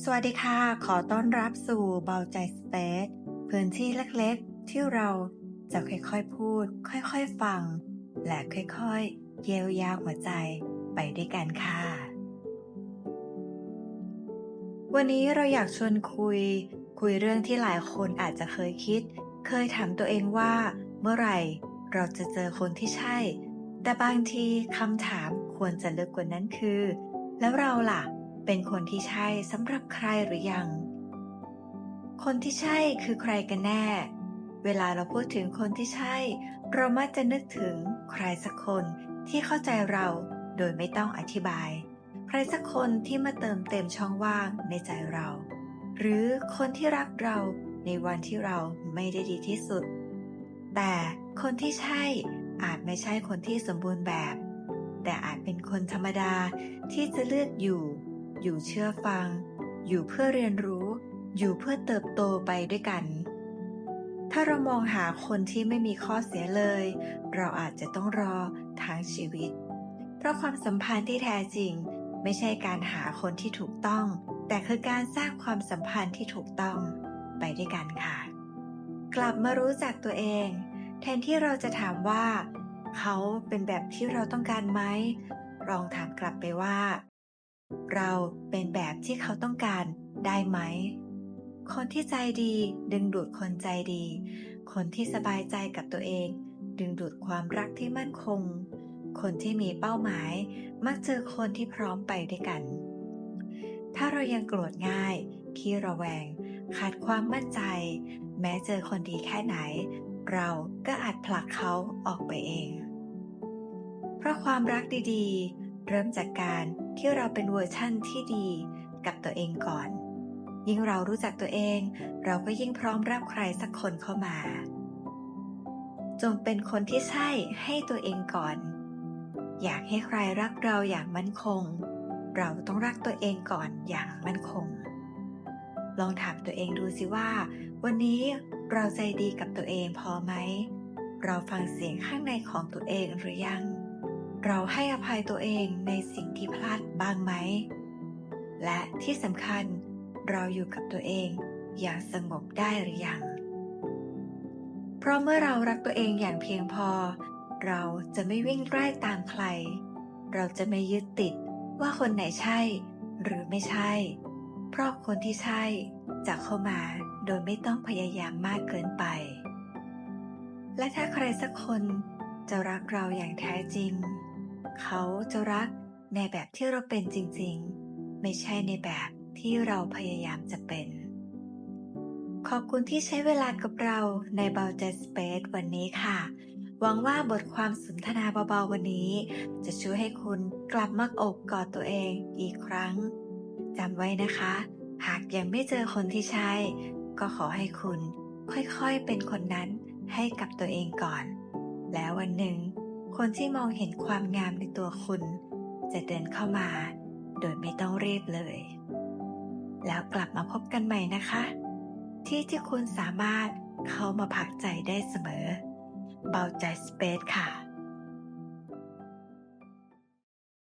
สวัสดีค่ะ ขอต้อนรับสู่เบาใจสเปซพื้นที่เล็กๆ ที่เราจะค่อยๆพูด ค่อยๆฟัง และค่อยๆ เยียวยาหัวใจไปด้วยกันค่ะ วันนี้เราอยากชวนคุย คุยเรื่องที่หลายคนอาจจะเคยคิด เคยถามตัวเองว่า เมื่อไหร่เราจะเจอคนที่ใช่ แต่บางทีคำถามควรจะลึกกว่านั้นคือ แล้วเราล่ะ เป็นคนที่ใช่สำหรับใครหรือยัง คนที่ใช่คือใครกันแน่ เวลาเราพูดถึงคนที่ใช่ เรามักจะนึกถึงใครสักคนที่เข้าใจเราโดยไม่ต้องอธิบาย ใครสักคนที่มาเติมเต็มช่องว่างในใจเรา หรือคนที่รักเราในวันที่เราไม่ได้ดีที่สุด แต่คนที่ใช่อาจไม่ใช่คนที่สมบูรณ์แบบ แต่อาจเป็นคนธรรมดาที่จะเลือกอยู่ อยู่เชื่อฟัง อยู่เพื่อเรียนรู้ อยู่เพื่อเติบโตไปด้วยกัน ถ้าเรามองหาคนที่ไม่มีข้อเสียเลย เราอาจจะต้องรอทั้งชีวิต เพราะความสัมพันธ์ที่แท้จริง ไม่ใช่การหาคนที่ถูกต้อง แต่คือการสร้างความสัมพันธ์ที่ถูกต้องไปด้วยกันค่ะ กลับมารู้จักตัวเอง แทนที่เราจะถามว่า เขาเป็นแบบที่เราต้องการไหมลองถามกลับไปว่า เราเป็นแบบที่เขาต้องการได้ไหม คนที่ใจดีดึงดูดคนใจดี คนที่สบายใจกับตัวเอง ดึงดูดความรักที่มั่นคง คนที่มีเป้าหมาย มักเจอคนที่พร้อมไปด้วยกัน ถ้าเรายังโกรธง่ายขี้ระแวง ขาดความมั่นใจ แม้เจอคนดีแค่ไหน เราก็อาจผลักเขาออกไปเอง เพราะความรักดีๆ เริ่มจากการ ที่เราเป็นเวอร์ชั่นที่ดีกับตัวเองก่อน ยิ่งเรารู้จักตัวเอง เราก็ยิ่งพร้อมรับใครสักคนเข้ามา จงเป็นคนที่ใช่ให้ตัวเองก่อน อยากให้ใครรักเราอย่างมั่นคง เราต้องรักตัวเองก่อนอย่างมั่นคง ลองถามตัวเองดูสิว่า วันนี้เราใจดีกับตัวเองพอไหม เราฟังเสียงข้างในของตัวเองหรือยัง เราให้อภัยตัวเองในสิ่งที่พลาดบ้างไหม และที่สำคัญเราอยู่กับตัวเองอย่างสงบได้หรือยัง เพราะเมื่อเรารักตัวเองอย่างเพียงพอ เราจะไม่วิ่งไล่ตามใคร เราจะไม่ยึดติดว่าคนไหนใช่ หรือไม่ใช่ เพราะคนที่ใช่จะเข้ามาโดยไม่ต้องพยายามมากเกินไป และถ้าใครสักคนจะรักเราอย่างแท้จริง เขาจะรักในแบบที่เราเป็นจริงๆ ไม่ใช่ในแบบที่เราพยายามจะเป็น ขอบคุณที่ใช้เวลากับเราในเบาใจสเปซวันนี้ค่ะ หวังว่าบทความสนทนาเบาๆวันนี้ จะช่วยให้คุณกลับมาอกกอดตัวเองอีกครั้งจำไว้นะคะ หากยังไม่เจอคนที่ใช่ ก็ขอให้คุณค่อยๆเป็นคนนั้นให้กับตัวเองก่อน แล้ววันหนึ่ง คนที่มองเห็นความงามในตัวคุณ จะเดินเข้ามา โดยไม่ต้องรีบเลย แล้วกลับมาพบกันใหม่นะคะ ที่ที่คุณสามารถเข้ามาพักใจได้เสมอ เบาใจสเปซค่ะ